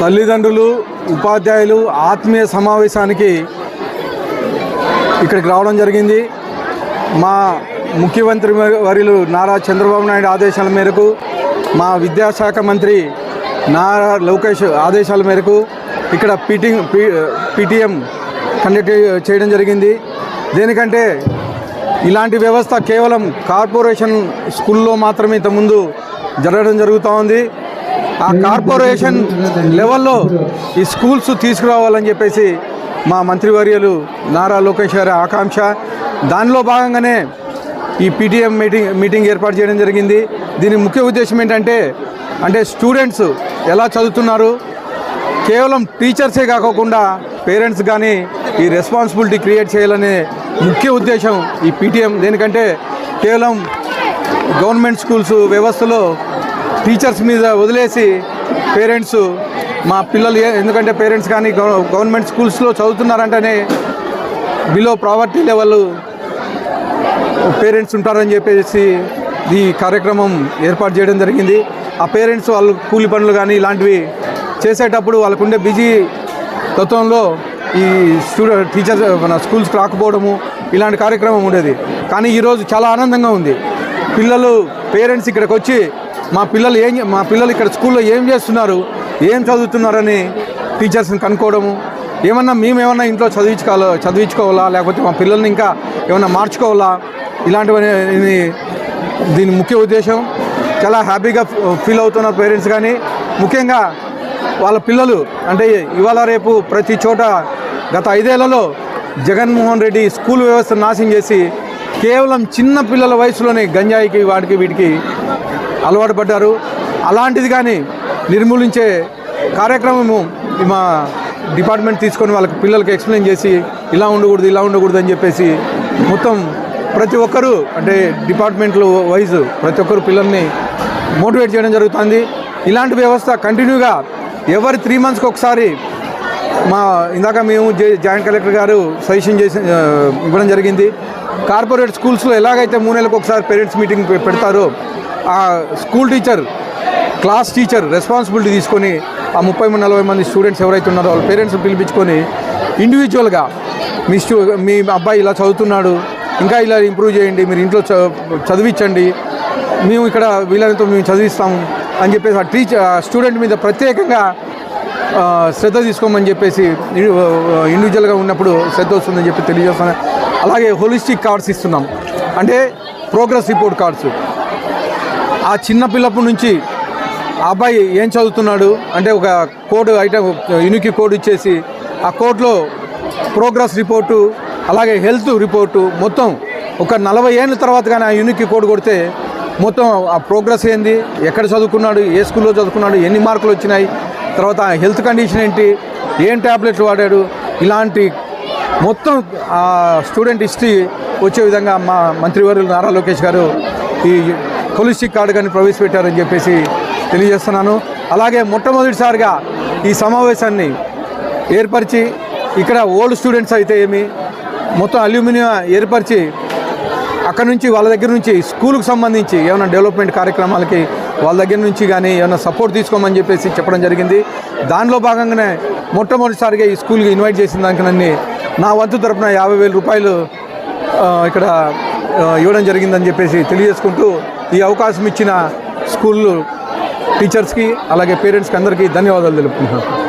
తల్లిదండ్రులు ఉపాధ్యాయులు ఆత్మీయ సమావేశానికి ఇక్కడికి రావడం జరిగింది. మా ముఖ్యమంత్రి వర్యులు నారా చంద్రబాబు నాయుడు ఆదేశాల మేరకు మా విద్యాశాఖ మంత్రి నారా లోకేష్ ఆదేశాల మేరకు ఇక్కడ పీటింగ్ పీటీఎం కండక్ట్ చేయడం జరిగింది. దేనికంటే ఇలాంటి వ్యవస్థ కేవలం కార్పొరేషన్ స్కూల్లో మాత్రమే ఇంతకుముందు జరగడం జరుగుతూ ఉంది. ఆ కార్పొరేషన్ లెవెల్లో ఈ స్కూల్స్ తీసుకురావాలని చెప్పేసి మా మంత్రివర్యులు నారా లోకేష్ గారి ఆకాంక్ష. దానిలో భాగంగానే ఈ పీటీఎం మీటింగ్ మీటింగ్ ఏర్పాటు చేయడం జరిగింది. దీని ముఖ్య ఉద్దేశం ఏంటంటే అంటే స్టూడెంట్స్ ఎలా చదువుతున్నారు? కేవలం టీచర్సే కాకోకుండా పేరెంట్స్ కానీ ఈ రెస్పాన్సిబిలిటీ క్రియేట్ చేయాలనే ముఖ్య ఉద్దేశం ఈ పీటీఎం. దేనికంటే కేవలం గవర్నమెంట్ స్కూల్స్ వ్యవస్థలో టీచర్స్ మీద వదిలేసి పేరెంట్స్ మా పిల్లలు ఎందుకంటే పేరెంట్స్ కానీ గవర్నమెంట్ స్కూల్స్లో చదువుతున్నారంటేనే బిలో ప్రావర్టీ లెవెల్ పేరెంట్స్ ఉంటారని చెప్పేసి ఈ కార్యక్రమం ఏర్పాటు చేయడం జరిగింది. ఆ పేరెంట్స్ వాళ్ళు కూలి పనులు కానీ ఇలాంటివి చేసేటప్పుడు వాళ్ళకుండే బిజీ తత్వంలో ఈ స్టూడెంట్ టీచర్స్ మన స్కూల్స్కి రాకపోవడము ఇలాంటి కార్యక్రమం ఉండేది. కానీ ఈరోజు చాలా ఆనందంగా ఉంది. పిల్లలు పేరెంట్స్ ఇక్కడికి వచ్చి మా పిల్లలు ఏం మా పిల్లలు ఇక్కడ స్కూల్లో ఏం చేస్తున్నారు? ఏం చదువుతున్నారని టీచర్స్ని కనుక్కోవడము. ఏమన్నా మేము ఏమన్నా ఇంట్లో చదివించుకోవాలా చదివించుకోవాలా? లేకపోతే మా పిల్లల్ని ఇంకా ఏమన్నా మార్చుకోవాలా? ఇలాంటివన్నీ దీని ముఖ్య ఉద్దేశం. చాలా హ్యాపీగా ఫీల్ అవుతున్నారు పేరెంట్స్ కానీ ముఖ్యంగా వాళ్ళ పిల్లలు. అంటే ఇవాళ రేపు ప్రతి చోట గత ఐదేళ్ళలో జగన్మోహన్ రెడ్డి స్కూల్ వ్యవస్థను నాశనం చేసి కేవలం చిన్న పిల్లల వయసులోనే గంజాయికి వాటికి వీటికి అలవాటు పడ్డారు. అలాంటిది కానీ నిర్మూలించే కార్యక్రమము మా డిపార్ట్మెంట్ తీసుకొని వాళ్ళకి పిల్లలకి ఎక్స్ప్లెయిన్ చేసి ఇలా ఉండకూడదు ఇలా ఉండకూడదు అని చెప్పేసి మొత్తం ప్రతి ఒక్కరూ అంటే డిపార్ట్మెంట్లు వైజ్ ప్రతి ఒక్కరు పిల్లల్ని మోటివేట్ చేయడం జరుగుతుంది. ఇలాంటి వ్యవస్థ కంటిన్యూగా ఎవరి త్రీ మంత్స్కి ఒకసారి మా ఇందాక మేము జాయింట్ కలెక్టర్ గారు సజెషన్ చేసి ఇవ్వడం జరిగింది. కార్పొరేట్ స్కూల్స్లో ఎలాగైతే మూడు నెలలకు ఒకసారి పేరెంట్స్ మీటింగ్ పెడతారో ఆ school teacher class teacher responsibility తీసుకొని ఆ ముప్పై నలభై మంది స్టూడెంట్స్ ఎవరైతే ఉన్నారో వాళ్ళ పేరెంట్స్ పిలిపించుకొని ఇండివిజువల్గా మీ స్టూ మీ అబ్బాయి ఇలా చదువుతున్నాడు ఇంకా ఇలా ఇంప్రూవ్ చేయండి మీరు ఇంట్లో చ- చదివించండి మేము ఇక్కడ వీళ్ళతో మేము చదివిస్తాం అని చెప్పేసి ఆ టీచర్ స్టూడెంట్ మీద ప్రత్యేకంగా శ్రద్ధ తీసుకోమని చెప్పేసి ఇండివిజువల్గా ఉన్నప్పుడు శ్రద్ధ వస్తుందని చెప్పి తెలియజేస్తాను అలాగే హోలిస్టిక్ కార్డ్స్ ఇస్తున్నాం. అంటే ప్రోగ్రెస్ రిపోర్ట్ కార్డ్స్. ఆ చిన్న పిల్లప్పటి నుంచి ఆ అబ్బాయి ఏం చదువుతున్నాడు? అంటే ఒక కోడ్ ఐటమ్ యూనికి కోడ్ ఇచ్చేసి ఆ కోడ్లో ప్రోగ్రెస్ రిపోర్టు అలాగే హెల్త్ రిపోర్టు మొత్తం ఒక నలభై ఏళ్ళ తర్వాత కానీ ఆ యూనికి కోడ్ కొడితే మొత్తం ఆ ప్రోగ్రెస్ ఏంది? ఎక్కడ చదువుకున్నాడు? ఏ స్కూల్లో చదువుకున్నాడు? ఎన్ని మార్కులు వచ్చినాయి? తర్వాత హెల్త్ కండిషన్ ఏంటి? ఏం ట్యాబ్లెట్లు వాడాడు? ఇలాంటి మొత్తం ఆ స్టూడెంట్ హిస్టరీ వచ్చే విధంగా మా మంత్రివర్యులు నారా లోకేష్ గారు ఈ హోలిస్టిక్ కార్డు కానీ ప్రవేశపెట్టారని చెప్పేసి తెలియజేస్తున్నాను. అలాగే మొట్టమొదటిసారిగా ఈ సమావేశాన్ని ఏర్పరిచి ఇక్కడ ఓల్డ్ స్టూడెంట్స్ అయితే ఏమి మొత్తం అల్యూమినియం ఏర్పరిచి అక్కడ నుంచి వాళ్ళ దగ్గర నుంచి స్కూల్కి సంబంధించి ఏమైనా డెవలప్మెంట్ కార్యక్రమాలకి వాళ్ళ దగ్గర నుంచి కానీ ఏమైనా సపోర్ట్ తీసుకోమని చెప్పేసి చెప్పడం జరిగింది. దానిలో భాగంగానే మొట్టమొదటిసారిగా ఈ స్కూల్కి ఇన్వైట్ చేసిన దానికి నా వంతు తరపున యాభై వేల రూపాయలు ఇక్కడ ఇవ్వడం జరిగిందని చెప్పేసి తెలియజేసుకుంటూ ఈ అవకాశం ఇచ్చిన స్కూల్ టీచర్స్కి అలాగే పేరెంట్స్కి అందరికీ ధన్యవాదాలు తెలుపుకుంటున్నాను.